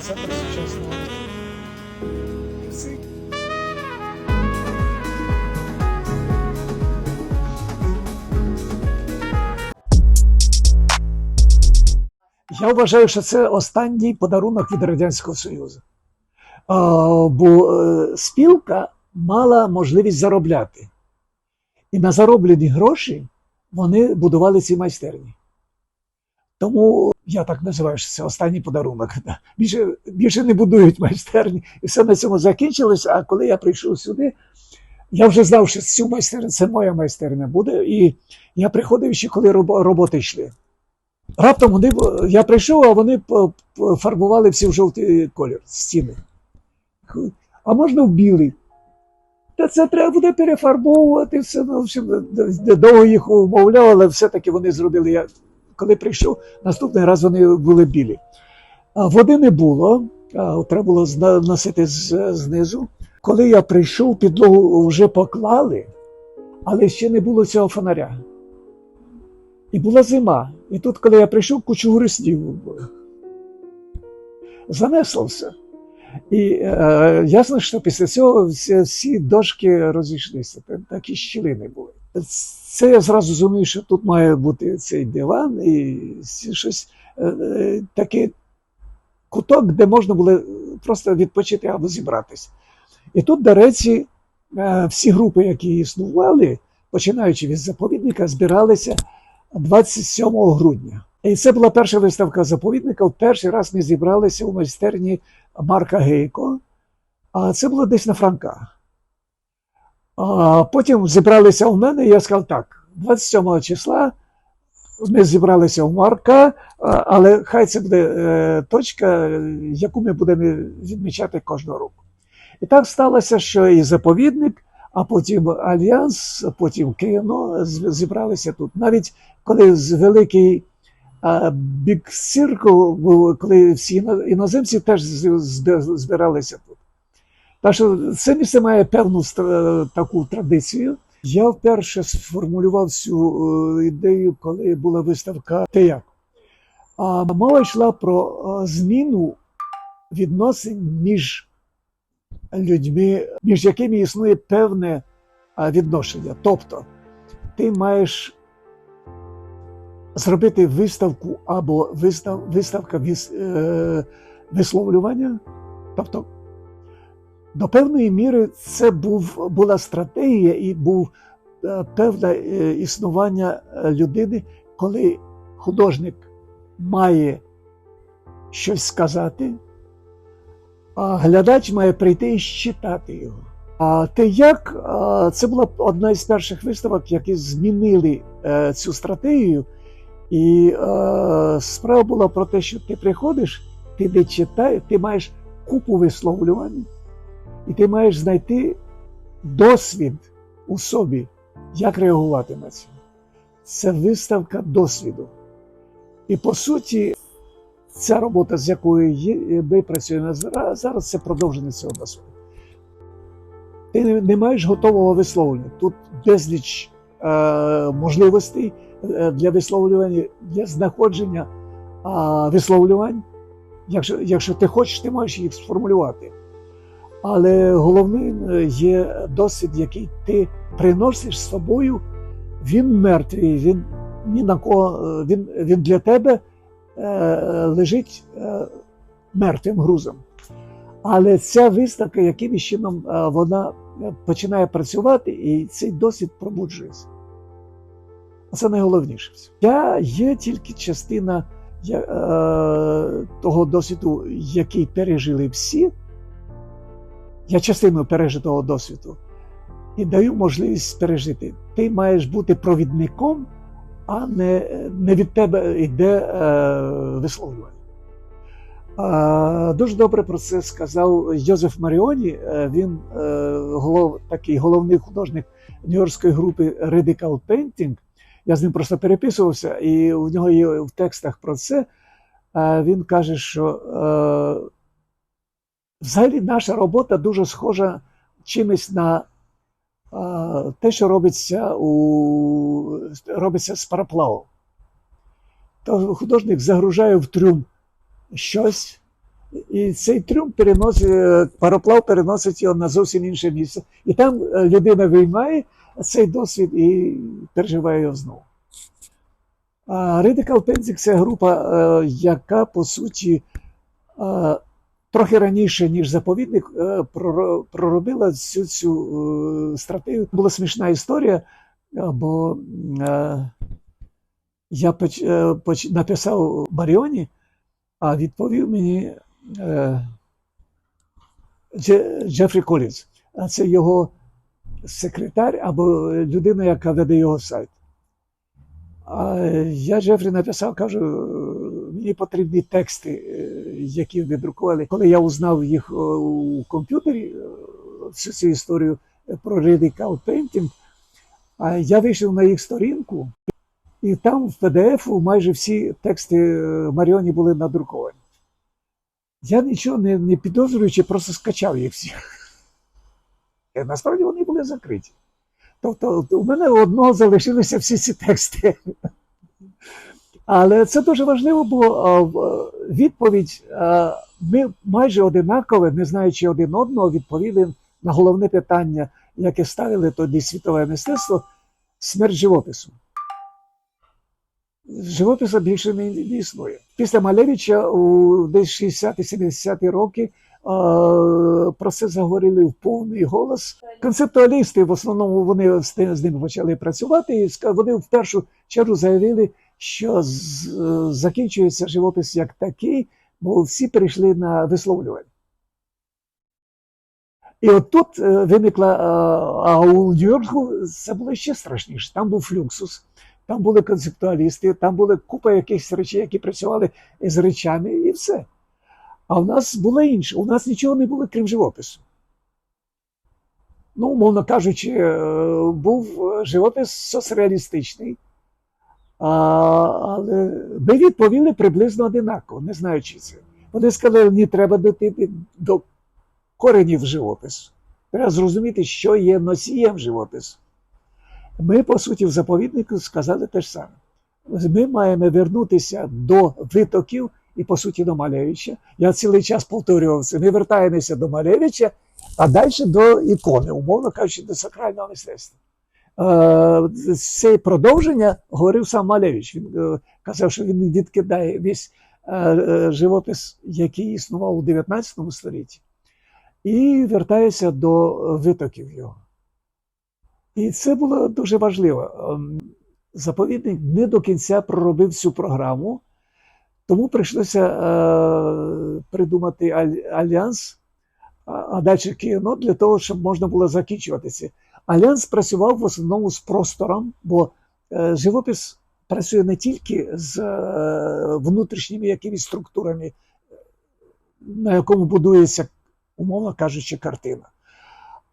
центр сучасного. Всі. Я вважаю, що це останній подарунок від Радянського Союзу. Бо е, спілка мала можливість заробляти. І на зароблені гроші вони будували ці майстерні. Тому я так називаю, що це останній подарунок. Більше, більше не будують майстерні. І все на цьому закінчилося. А коли я прийшов сюди, я вже знав, що цю майстерню це моя майстерня буде. І я приходив ще, коли роботи йшли. Раптом вони, я прийшов, а вони фарбували всі в жовтий колір стіни. А можна в білий. Та це треба буде перефарбовувати. Все, ну, довго їх умовляв, але все-таки вони зробили. Я, коли прийшов, наступний раз вони були білі. Води не було, треба було носити знизу. Коли я прийшов, підлогу вже поклали, але ще не було цього фонаря. І була зима. І тут, коли я прийшов, кучу снігу було. Занесло все. І е, ясно, що після цього всі, всі дошки розійшлися, та- такі щілини були. Це я зразу зрозумів, що тут має бути цей диван і щось е, е, такий куток, де можна було просто відпочити або зібратися. І тут, до речі, е, всі групи, які існували, починаючи від заповідника, збиралися 27 грудня. І це була перша виставка заповідника. В перший раз ми зібралися у майстерні Марка Гейко, а це було десь на Франка. А потім зібралися у мене, і я сказав так: 27 числа ми зібралися у Марка, але хай це буде е, точка, яку ми будемо відмічати кожного року. І так сталося, що і заповідник, а потім Альянс, потім Київно зібралися тут. Навіть коли з великий Бік Циркл був, коли всі іноземці теж збиралися тут. Так що це місце має певну таку традицію. Я вперше сформулював цю е, ідею, коли була виставка «Те як?». А мова йшла про е, зміну відносин між людьми, між якими існує певне відношення. Тобто, ти маєш зробити виставку або вистав, виставка віс, е, висловлювання. Тобто, до певної міри це був, була стратегія і був е, певне е, існування е, людини, коли художник має щось сказати, а глядач має прийти і щитати його. А те як це була одна із перших виставок, які змінили цю стратегію. І справа була про те, що ти приходиш, ти не читаєш, ти маєш купу висловлювань, і ти маєш знайти досвід у собі, як реагувати на це. Це виставка досвіду. І по суті, ця робота, з якою ми працюємо зараз, це продовження цього досвіду. Ти не, маєш готового висловлення. Тут безліч е, можливостей е, для висловлювання, для знаходження а, висловлювань. Якщо, якщо ти хочеш, ти можеш їх сформулювати. Але головним е, є досвід, який ти приносиш з собою. Він мертвий, він ні на кого, е, він, він для тебе е, лежить е, мертвим грузом. Але ця виставка, яким чином е, вона починає працювати, і цей досвід пробуджується. Це найголовніше. Я є тільки частина е, того досвіду, який пережили всі. Я частину пережитого досвіду і даю можливість пережити. Ти маєш бути провідником, а не, не від тебе йде е, висловлювання. А, Дуже добре про це сказав Йозеф Маріоні. Е, Він е, голов, такий головний художник нью-йоркської групи Radical Painting. Я з ним просто переписувався, і у нього є в текстах про це. Е, Він каже, що е, взагалі наша робота дуже схожа чимось на те, що робиться, у, робиться з пароплавом. То художник загружає в трюм щось, І цей трюм переносить, пароплав переносить його на зовсім інше місце. І там е, людина виймає цей досвід і переживає його знову. Radical Penzing – це група, е, яка по суті е, трохи раніше, ніж заповідник, е, проробила всю цю е, стратегію. Була смішна історія, е, бо я написав Маріоні, а відповів мені Джефрі Колінз. А це його секретар або людина, яка веде його сайт. А я Джефрі написав, кажу, «Е, мені потрібні тексти, які вони друкували. Коли я узнав їх е, у комп'ютері, е, всю цю історію про Radical Painting, я вийшов на їх сторінку, і там в PDF майже всі тексти е, Маріоні були надруковані. Я нічого не, не підозрюючи, просто скачав їх всі. Е, Насправді вони були закриті. Тобто у мене одного залишилися всі ці тексти. Але це дуже важливо, бо відповідь ми майже одинаково, не знаючи один одного, відповіли на головне питання, яке ставили тоді світове мистецтво смерть живопису. Живопису більше не, існує. Після Малевича у десь 60-70-ті роки е, про це заговорили в повний голос. Концептуалісти, в основному, вони з, ними почали працювати, і вони в першу чергу заявили, що закінчується живопис як такий, бо всі перейшли на висловлювання. І от тут е, виникла, а у Нью-Йорку це було ще страшніше. Там був флюксус, там були концептуалісти, там були купа якихось речей, які працювали з речами, і все. А в нас було інше. У нас нічого не було, крім живопису. Ну, умовно кажучи, е, був е, живопис соцреалістичний. Але ми відповіли приблизно одинаково, не знаючи це. Вони сказали, ні, треба дойти до коренів живопису. Треба зрозуміти, що є носієм живопису. Ми, по суті, в заповіднику сказали те ж саме. Ми маємо вернутися до витоків і, по суті, до Малевича. Я цілий час повторював це. Ми вертаємося до Малевича, а далі до ікони, умовно кажучи, до сакрального мистецтва. Е, Це продовження говорив сам Малевич. Він е, казав, що він відкидає весь е, живопис, який існував у 19 столітті, і вертається до витоків його. І це було дуже важливо. Ем, Заповідник не до кінця проробив всю програму, тому прийшлося придумати аль- альянс, а, далі кіно для того, щоб можна було закінчувати це. Альянс працював в основному з простором, бо е, живопис працює не тільки з е, внутрішніми якимись структурами, на якому будується, умовно кажучи, картина,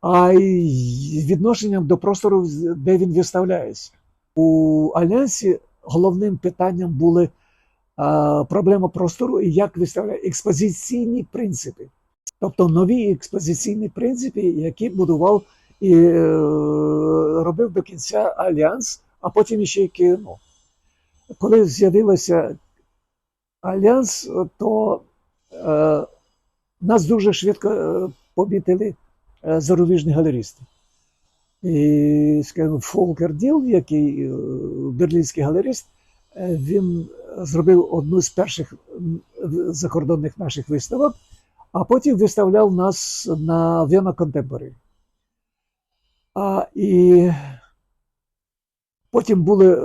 а й відношенням до простору, де він виставляється. У Альянсі головним питанням були проблема простору і як виставляє експозиційні принципи. Тобто нові експозиційні принципи, які будував і е, робив до кінця Альянс, а потім ще й кіно. Коли з'явилося Альянс, то е, нас дуже швидко е, помітили е, зарубіжні галеристи. І, скажімо, Фолкер Діл, який берлінський галерист, він зробив одну з перших закордонних наших виставок, а потім виставляв нас на Вена Contemporary. А, і потім були е,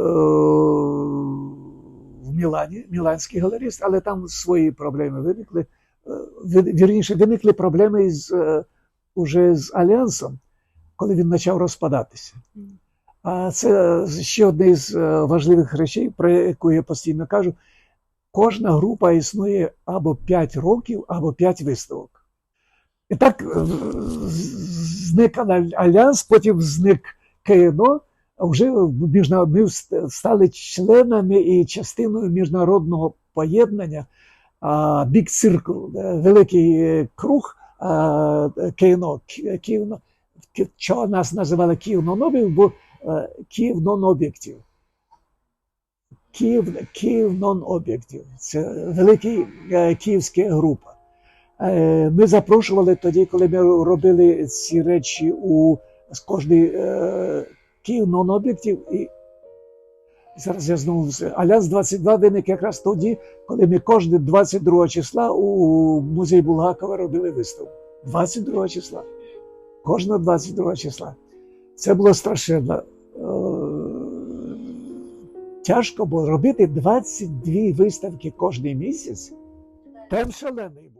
в Мілані, міланський галерист, але там свої проблеми виникли. Е, Вірніше, виникли проблеми з, е, уже з Альянсом, коли він почав розпадатися. А це ще одне з важливих речей, про яку я постійно кажу. Кожна група існує або 5 років, або 5 виставок. І так зник Альянс, потім зник КНО, а вже ми стали членами і частиною міжнародного поєднання Big Circle, е, великий е, круг КНО, Ки- Київно, чого нас називали Київ Нонобів, бо е, Київ нон-об'єктив. Київ, Київ нон-об'єктив. Це велика київська група. Е, Ми запрошували тоді, коли ми робили ці речі у з кожний е, Київ нон-об'єктів. І зараз я знову. Альянс 22 виник якраз тоді, коли ми кожне 22 числа у музеї Булгакова робили виставку. 22 числа. Кожного 22 числа. Це було страшенно. Е, Тяжко було робити 22 виставки кожний місяць. Темп шалений.